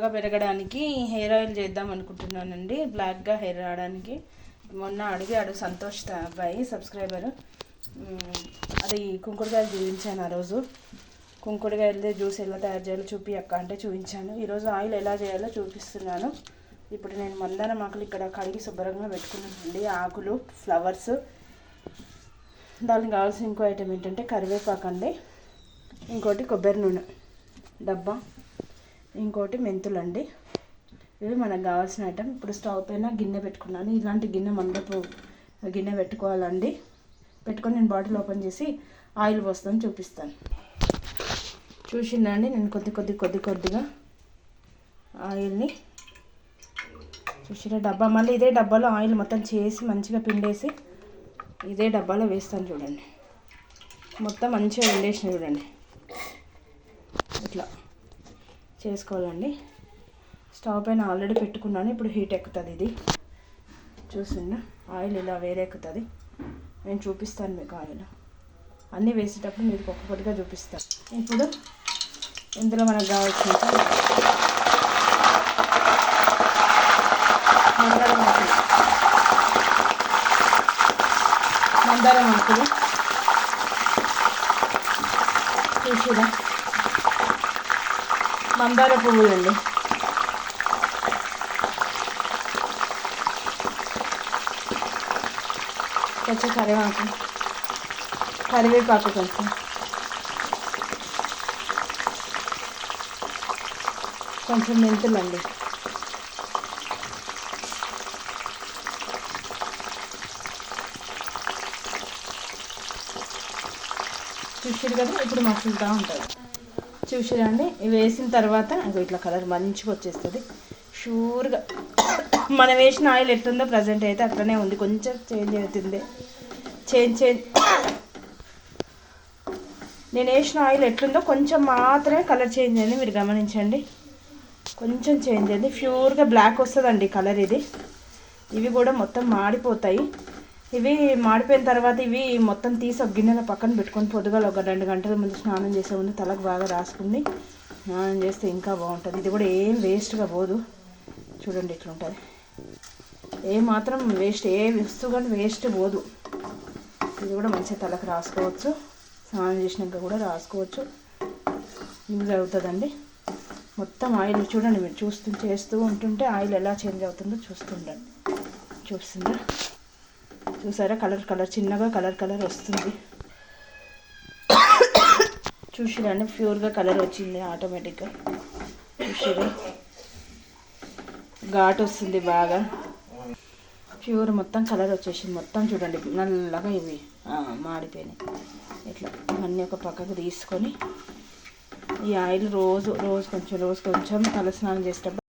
బాగా పెరగడానికి hair oil చేద్దాం అనుకుంటున్నానండి. బ్లాక్గా హెయిర్ రావడానికి. మొన్న అడిగి అడిగాడు సంతోష్ త- అబ్బాయి సబ్స్క్రైబర్ అది కుంకుడుకాయలు చూపించాను ఆ రోజు. కుంకుడుకాయలదే జ్యూస్ ఎలా తయారు చేయాలో చూపి అక్క అంటే చూపించాను. ఈరోజు ఆయిల్ ఎలా చేయాలో చూపిస్తున్నాను. ఇప్పుడు నేను మందారం ఆకులు ఇక్కడ కడిగి శుభ్రంగా పెట్టుకున్నానండి. ఆకులు ఫ్లవర్స్. దానికి కావాల్సిన ఇంకో ఐటెం ఏంటంటే కరివేపాకు అండి ఇంకోటి కొబ్బరి నూనె. డబ్బా. ఇంకోటి మెంతులు అండి ఇవి మనకు కావాల్సిన ఐటమ్ ఇప్పుడు స్టవ్ పైన గిన్నె పెట్టుకున్నాను. ఇలాంటి గిన్నె మందపు గిన్నె పెట్టుకోవాలండి. పెట్టుకొని నేను బాటిల్ ఓపెన్ చేసి ఆయిల్ పోస్తాను చూపిస్తాను. చూసిందండి నేను కొద్ది కొద్ది కొద్ది కొద్దిగా ఆయిల్ని. చూసిన డబ్బా మళ్ళీ ఇదే డబ్బాలో ఆయిల్ మొత్తం చేసి మంచిగా పిండేసి ఇదే డబ్బాలో వేస్తాను చూడండి. మొత్తం మంచిగా పిండేసిన చూడండి. ఇట్లా. చేసుకోవాలండి. స్టవ్ పైన ఆల్రెడీ పెట్టుకున్నాను. ఇప్పుడు హీట్ ఎక్కుతుంది ఇది. చూసిండు ఆయిల్ ఇలా వేరే ఎక్కుతుంది. నేను చూపిస్తాను మీకు ఆయిల్. అన్నీ వేసేటప్పుడు మీకు ఒక్కొక్కటిగా చూపిస్తాను. ఇప్పుడు ఇందులో మనకు కావాల్సిన మందారం ఆకులు మందారం ఆకులు చూసిరా? మందార పువ్వులండి కొంచెం కరివేపాకు కరివేపాకు కొంచెం కొంచెం మెంతులండి చూసారు కదా ఇప్పుడు మసులుతూ ఉంటుంది చూసిరండి? ఇవి వేసిన తర్వాత ఇంకో ఇట్లా కలర్ మంచిగా వచ్చేస్తుంది. షూర్గా మనం వేసిన ఆయిల్ ఎట్లుందో ప్రజెంట్ అయితే అట్లనే ఉంది. కొంచెం చేంజ్ అవుతుంది. చేంజ్ చేంజ్ నేను వేసిన ఆయిల్ ఎట్లుందో కొంచెం మాత్రమే కలర్ చేంజ్ అయింది. మీరు గమనించండి. కొంచెం చేంజ్ అయింది. ప్యూర్గా బ్లాక్ వస్తుందండి కలర్ ఇది. ఇవి కూడా మొత్తం మాడిపోతాయి. ఇవి మాడిపోయిన తర్వాత ఇవి మొత్తం తీసి ఒక గిన్నెలో పక్కన పెట్టుకొని పొద్దుగాల ఒక రెండు గంటల ముందు స్నానం చేసే ముందు తలకు బాగా రాసుకుని స్నానం చేస్తే ఇంకా బాగుంటుంది. ఇది కూడా ఏం వేస్ట్గా పోదు. చూడండి ఇట్లా ఉంటుంది ఏ మాత్రం వేస్ట్ ఏ వస్తువు కానీ వేస్ట్ పోదు. ఇది కూడా మంచిగా తలకు రాసుకోవచ్చు. స్నానం చేసినాక కూడా రాసుకోవచ్చు. యూజ్ అవుతుందండి మొత్తం ఆయిల్ చూడండి మీరు చూస్తూ చేస్తూ ఉంటుంటే ఆయిల్ ఎలా చేంజ్ అవుతుందో చూస్తుండండి. చూస్తుందా? చూసారా? కలర్ కలర్ చిన్నగా కలర్ కలర్ వస్తుంది. చూసిరండి? ప్యూర్గా కలర్ వచ్చింది ఆటోమేటిక్గా. చూసిరా? ఘాట్ వస్తుంది బాగా. ప్యూర్ మొత్తం కలర్ వచ్చేసింది. మొత్తం చూడండి నల్లగా ఇవి మాడిపోయినాయి. ఇట్లా ఇవన్నీ ఒక పక్కకు తీసుకొని ఈ ఆయిల్ రోజు రోజు కొంచెం రోజు కొంచెం తలస్నానం చేసేటప్పుడు